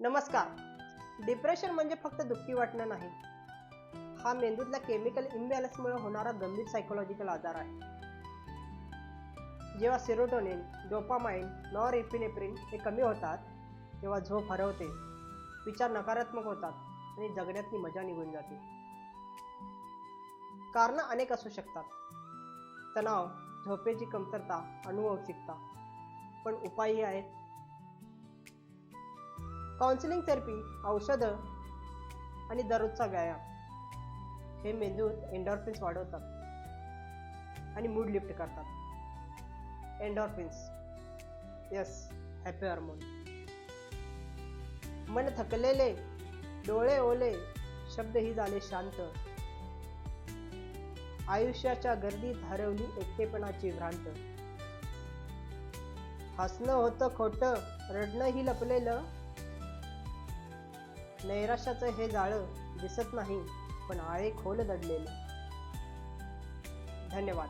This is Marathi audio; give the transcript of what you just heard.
नमस्कार. डिप्रेशन म्हणजे फक्त दुःखी वाटणं नाही. हा मेंदूतल्या केमिकल इम्बॅलन्समुळे होणारा गंभीर सायकोलॉजिकल आजार आहे. जेव्हा सिरोटोनिन डोपामाइन नॉर एपिनेफ्रिन हे कमी होतात तेव्हा झोप हरवते विचार नकारात्मक होतात आणि जगण्यातली मजा निघून जाते. कारणं अनेक असू शकतात. तणाव झोपेची कमतरता अनुवंशिकता पण उपायही आहेत. काउन्सिलिंग थेरपी औषधं आणि दररोजचा व्यायाम. हे मेंदूत एन्डॉर्फिन्स वाढवतात आणि मूड लिफ्ट करतात. एन्डॉर्फिन्स यस हॅपी हार्मोन मन थकलेले डोळे ओले शब्दही झाले शांत. आयुष्याच्या गर्दीत हरवली एकटेपणाची भ्रांत. हसणं होतं खोटं रडणंही लपलेलं नैराश्याचं हे जाळं दिसत नाही पण आळे खोल दडलेले. धन्यवाद.